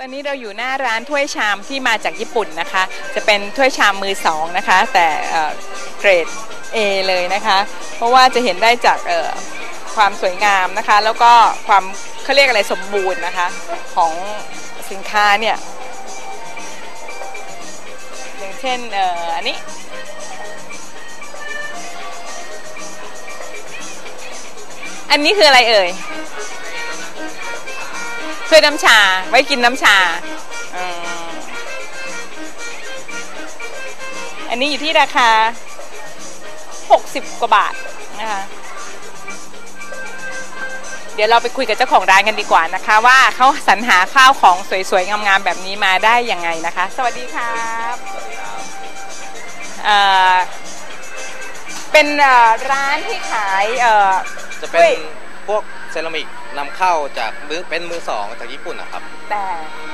ตอนนี้เราอยู่หน้าร้านถ้วยชามที่มาจากญี่ปุ่นนะคะ จะเป็นถ้วยชามมือสองนะคะ แต่เกรด A เลยนะคะ เพราะว่าจะเห็นได้จากความสวยงามนะคะ แล้วก็ความเขาเรียกอะไรสมบูรณ์นะคะ ของสินค้าเนี่ย อย่างเช่นอออันนี้อันนี้คืออะไรเอ่ย ถ้วยน้ำชาไว้กินน้ำชาอืมอันนี้อยู่ที่ราคา 60 กว่าบาทนะคะเดี๋ยวเราไปคุยกับเจ้าของร้านกันดีกว่านะคะ ว่าเขาสรรหาข้าวของสวยๆ งามๆ แบบนี้มาได้ยังไงนะคะ สวัสดีครับเอ่อเป็นเอ่อร้านที่ขายเอ่อจะเป็เฮ้นยพวกเซรามิก นำเข้าจากมือเป็นมือสองจากญี่ปุ่นนะครับแต่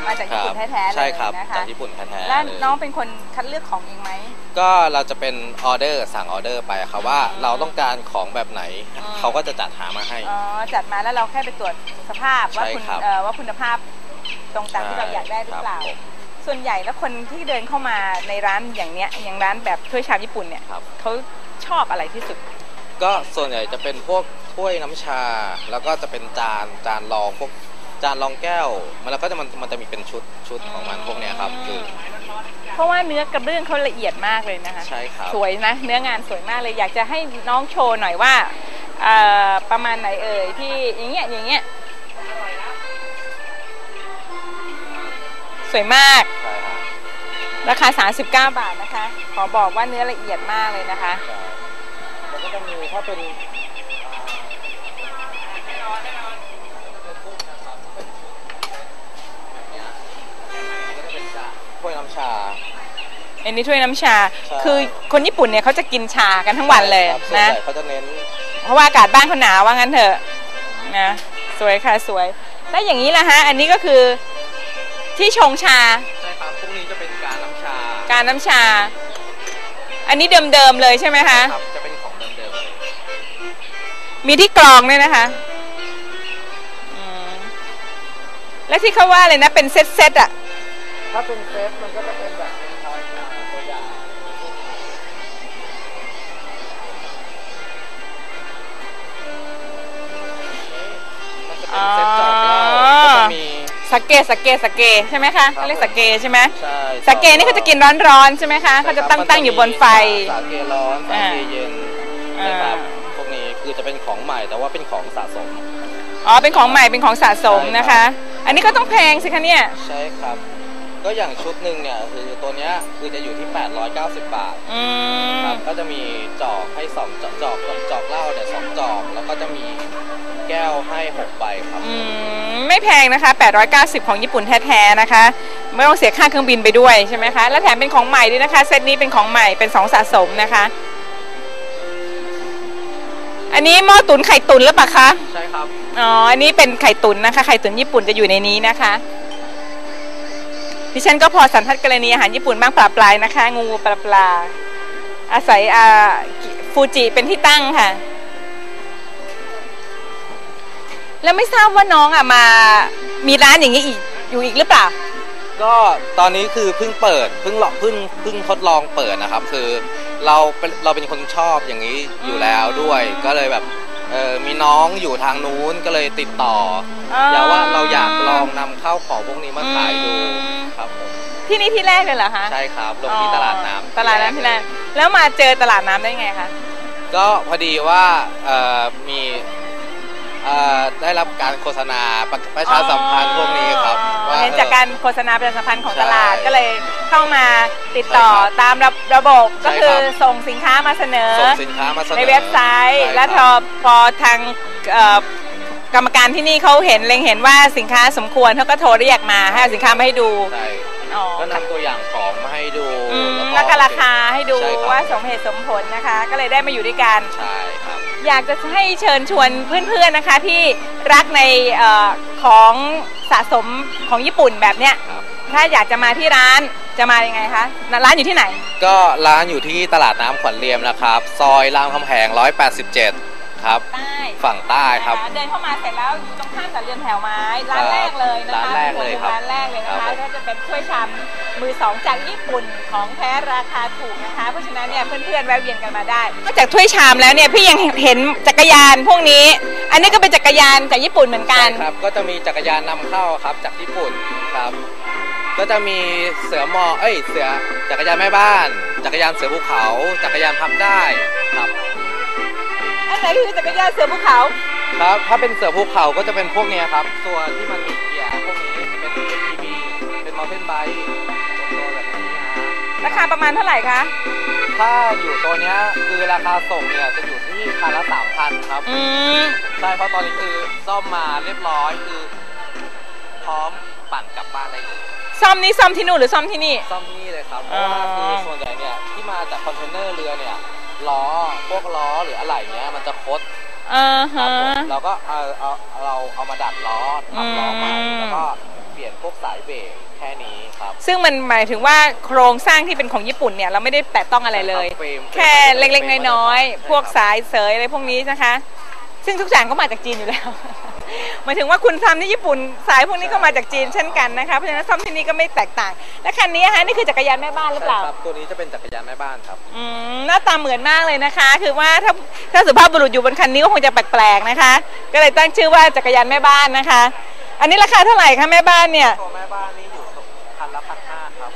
มาจากญี่ปุ่นครับแท้ๆเลยใช่ครับนะคะจากญี่ปุ่นแท้ๆแล้วเลยน้องเป็นคนคัดเลือกของเองไหม ก็เราจะเป็นออเดอร์สั่งออเดอร์ไปครับว่าเราต้องการของแบบไหนอืม เขาก็จะจัดหามาให้ อ๋อจัดมาแล้วเราแค่ไปตรวจสภาพว่าใช่คุณครับ เอ่อว่าคุณภาพตรงตามที่เราอยากได้หรือเปล่าครับผมส่วนใหญ่แล้วคนที่เดินเข้ามาในร้านอย่างเนี้ยอย่างร้านแบบถ้วยชามญี่ปุ่นเนี่ยครับเขาชอบอะไรที่สุด ก็ส่วนใหญ่จะเป็นพวกถ้วยน้ำชา แล้วก็จะเป็นจานจานรองพวกจานรองแก้ว มันแล้วก็จะมันมันจะมีเป็นชุดชุดของมันพวกเนี้ยครับคือ เพราะว่าเนื้อกระเบื้องเขาละเอียดมากเลยนะคะใช่ครับสวยนะเนื้องานสวยมากเลยอยากจะให้น้องโชว์หน่อยว่าเอ่อประมาณไหนเอ่ยที่อย่างเงี้ยอย่างเงี้ยสวยมากใช่ครับราคา 39 บาทนะคะ ขอบอกว่าเนื้อละเอียดมากเลยนะคะ ใช่แล้วก็จะมี ถ้าเป็นถ้วยน้ำชา อันนี้ถ้วยน้ำชาใช่คือคนญี่ปุ่นเนี่ยเขาจะกินชากันทั้งวันเลยครับส่วนนะใหญ่เขาจะเน้น เพราะว่าอากาศบ้านเขาหนาวว่างั้นเถอะนะสวยค่ะสวย แล้วอย่างนี้ล่ะฮะ อันนี้ก็คือที่ชงชา ใช่ครับพวกนี้จะเป็นการน้ำชา การน้ำชา อันนี้เดิมๆเลยใช่ไหมคะครับ มีที่กรองด้วยนะคะอืมและที่เขาว่าเลยนะ เป็นเซตๆอะ ถ้าเป็นเซตมันก็จะเป็นแบบเป็นทอยตัวอย่างมันจะเป็นเซตจอกเหล้าก็จะมีสเกสเกสเกใช่ไหมคะเขาเรียกสเกใช่ไหมใช่สเกนี่เขาจะกินร้อนๆใช่ไหมคะเขาจะตั้งตั้งอยู่บนไฟสาเกร้อนสาเกเย็นอ่านนะครับพวกนี้ คือจะเป็นของใหม่แต่ว่าเป็นของสะสม อ๋อ เป็นของใหม่เป็นของสะสมนะคะ อันนี้ก็ต้องแพงสิคะเนี่ย ใช่ครับ ก็อย่างชุดหนึ่งเนี่ยคือตัวเนี้ยคือจะอยู่ที่ 890 บาทอืมครับก็จะมีจอกให้สองจอกจอกจอกเหล้าเนี่ยสองจอก แล้วก็จะมีแก้วให้หกใบครับ อืมไม่แพงนะคะ 890 ของญี่ปุ่นแท้ๆนะคะ ไม่ต้องเสียค่าเครื่องบินไปด้วยใช่ไหมคะ และแถมเป็นของใหม่ด้วยนะคะ เซตนี้เป็นของใหม่เป็นสองสะสมนะคะ อันนี้หม้อตุ๋นไข่ตุ๋นหรือเปล่าคะ ใช่ครับ อ๋อ อันนี้เป็นไข่ตุ๋นนะคะ ไข่ตุ๋นญี่ปุ่นจะอยู่ในนี้นะคะ ดิฉันก็พอสันทัดกรณีอาหารญี่ปุ่นบ้างปลาปลายนะคะ งูปลาปลา อาศัยอ่าฟูจิเป็นที่ตั้งค่ะ แล้วไม่ทราบว่าน้องอะมา มีร้านอย่างนี้อีกอยู่อีกหรือเปล่า ก็ตอนนี้คือเพิ่งเปิดเพิ่งลองเพิ่งเพิ่งทดลองเปิดนะครับ คือเราเป็นเราเป็นคนชอบอย่างนี้อยู่แล้วด้วย ก็เลยแบบเออมีน้องอยู่ทางนู้นก็เลยติดต่ออออย่าว่าเราอยากลองนำเข้าของพวกนี้มาขายดูอืมครับผมที่นี่ที่แรกเลยเหรอคะใช่ครับลงที่ตลาดน้ำตลาดน้ำที่แรกแล้วมาเจอตลาดน้ำได้ไงคะก็พอดีว่าเอ่อมี เอ่อได้รับการโฆษณาประประชาสัมพันธ์พวกนี้ครับอ๋อว่าเห็นจากการโฆษณาประชาสัมพันธ์ของใช่ตลาดก็เลยเข้ามาติดต่อใช่ครับตามระระบบใช่ก็คือครับส่งสินค้ามาเสนอ ส่งสินค้ามาเสนอในเว็บไซต์ใช่แล้วพคอรับพอทางเอ่อกรรมการที่นี่เขาเห็นเล็งเห็นว่าสินค้าสมควรเขาก็โทรเรียกมาให้เอาสินค้ามาให้ดู ใช่ อ๋อ ก็นำตัวอย่างของมาให้ดูอืมแล้วก็ราคาให้ดูใช่ครับว่าสมเหตุสมผลนะคะ ก็เลยได้มาอยู่ด้วยกัน ใช่ครับ อยากจะให้เชิญชวนเพื่อนๆนะคะที่รักในเออของสะสมของญี่ปุ่นแบบเนี้ยครับ ถ้าอยากจะมาที่ร้านจะมายังไงคะร้านอยู่ที่ไหน ก็ร้านอยู่ที่ตลาดน้ำขวัญเรียมนะครับ ซอยรามคำแหง187 ครับ ใต้ ฝั่งใต้ครับนะคะเดินเข้ามาเสร็จแล้วอยู่ตรงข้ามกับเรือนแถวไม้ร้านแรกเลยนะคะร้านแรกเลยครับร้านแรกเลยนะครัคะบเป็นถ้วยชามมือสองจากญี่ปุ่นของแท้ราคาถูกนะคะ เพราะฉะนั้นเนี่ยเพื่อนๆแวะเวียนกันมาได้นอกจากถ้วยชามแล้วเนี่ยพี่ยังเห็นจักรยานพวกนี้ อันนี้ก็เป็นจักรยานจากญี่ปุ่นเหมือนกันใช่ครับ ก็จะมีจักรยานนำเข้าครับจากญี่ปุ่นครับ ก็จะมีเสือหมอเอ้ยเสือจักรยานแม่บ้าน จักรยานเสือภูเขา จักรยานพับได้ครับอัน ไหนคือจักรยานเสือภูเขา ครับ ถ้าเป็นเสือภูเขาก็จะเป็นพวกเนี้ยครับ ตัวที่มันมีเกียร์พวกนี้จะเป็น ATV เป็น mountain bike ตัวแบบนี้นะฮะราคาประมาณเท่าไหร่คะ ถ้าอยู่ตัวเนี้ยคือราคาส่งเนี่ยจะอยู่ที่คันละสามพันครับ อืม ใช่เพราะตอนนี้คือซ่อมมาเรียบร้อยคือ พร้อมปั่นกลับบ้านได้เลยซ่อมนี้ซ่อมที่นู่นหรือซ่อมที่นี่ ซ่อมที่นี่เลยครับเพราะว่าคือส่วนใหญ่เนี่ยที่มาจากคอนเทนเนอร์เรือเนี่ย ล้อพวกล้อหรืออะไรเงี้ยมันจะคดอ่าครัฮะ บผมเราก็เอาเอาเราเอามาดัดล้อทำล้อใหม่อืม แล้วก็เปลี่ยนพวกสายเบรกแค่นี้ครับซึ่งมันหมายถึงว่าโครงสร้างที่เป็นของญี่ปุ่นเนี่ยเราไม่ได้แตะต้องอะไรเลยเฟรมแค่เล็กๆน้อยๆพวกใช่ครับสายเสยอะไรพวกนี้นะคะ ซึ่งทุกอย่างก็มาจากจีนอยู่แล้ว หมายถึงว่าคุณทำที่ญี่ปุ่นสายพวกนี้ก็มาจากจีนเช่นกันนะคะเพราะฉะนั้นซ่อมที่นี่ก็ไม่แตกต่าง และคันนี้นะคะนี่คือจักรยานแม่บ้านหรือเปล่าใช่ครับตัวนี้จะเป็นจักรยานแม่บ้านครับอืมหน้าตาเหมือนมากเลยนะคะ คือว่าถ้าถ้าสุภาพบุรุษอยู่บนคันนี้ก็คงจะแปลกๆนะคะ ก็เลยตั้งชื่อว่าจักรยานแม่บ้านนะคะ อันนี้ราคาเท่าไหร่คะแม่บ้านเนี่ยตัวแม่บ้านนี่อยู่คันละพันห้าครับ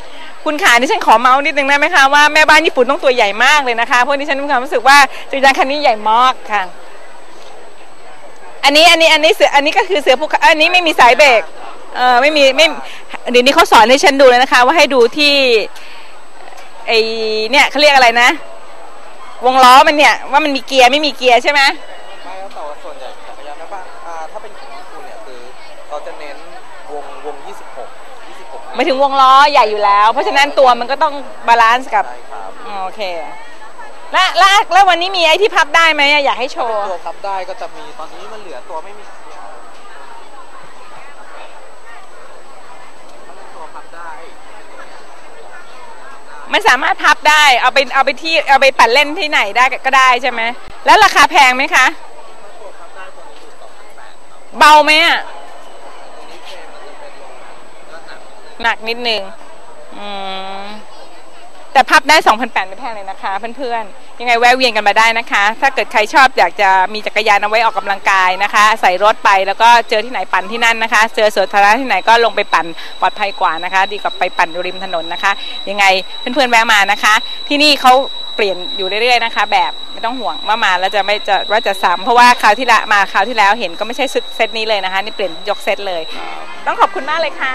คุณขาดิฉันขอเมาส์นิดนึงได้ไหมคะว่าแม่บ้านญี่ปุ่นต้องตัวใหญ่มากเลยนะคะเพราะดิฉันมีความรู้สึกว่าจักรยานคันนี้ใหญ่มากค่ะ อันนี้อันนี้อันนี้เสืออันนี้ก็คือเสือภูเขาอันนี้ไม่มีสายเบรกเออไม่มีไม่เดี๋ยวนี้เขาสอนให้ฉันดูเลยนะคะ ว่าให้ดูที่ไอเนี่ยเขาเรียกอะไรนะ วงล้อมันเนี่ยว่ามันมีเกียร์ไม่มีเกียร์ใช่ไหมไม่ครับแต่ว่าส่วนใหญ่จักรยานแม่บ้านอ่าถ้าเป็นของญี่ปุ่นเนี่ยคือเขาจะเน้นวงวง 26 26หมายถึงวงล้อใหญ่อยู่แล้ว เพราะฉะนั้นตัวมันก็ต้องบาลานซ์กับ ใช่ครับอ๋อโอเค แล้วแล้วแล้ววันนี้มีไอ้ที่พับได้ไหมอะอยากให้โชว์ ตัวพับได้ก็จะมีตอนนี้มันเหลือตัวไม่มีตัวพับได้มันสามารถพับได้เอาไปเอาไปที่เอาไปปั่นเล่นที่ไหนได้ก็ได้ใช่ไหมแล้วราคาแพงไหมคะตัวพับได้ตัวนี้อยู่2,800ครับเบาไหมอะตัวนี้เฟรมมันจะเป็นโลหะก็หนักหนักนิดนึงอืม แต่พับได้ 2,800ไม่แพงเลยนะคะ เพื่อนๆ ยังไงแวะเวียนกันมาได้นะคะ ถ้าเกิดใครชอบอยากจะมีจักรยานเอาไว้ออกกำลังกายนะคะ ใส่รถไปแล้วก็เจอที่ไหนปั่นที่นั่นนะคะ เจอสวนสาธารณะที่ไหนก็ลงไปปั่นปลอดภัยกว่านะคะ ดีกว่าไปปั่นริมถนนนะคะ ยังไงเพื่อนๆแวะมานะคะ ที่นี่เขาเปลี่ยนอยู่เรื่อยๆนะคะ แบบไม่ต้องห่วงว่ามาแล้วจะไม่จะว่าจะซ้ำเพราะว่าคราวที่ละมาคราวที่แล้วเห็นก็ไม่ใช่เซตนี้เลยนะคะ นี่เปลี่ยนยกเซตเลย ต้องขอบคุณมากเลยค่ะ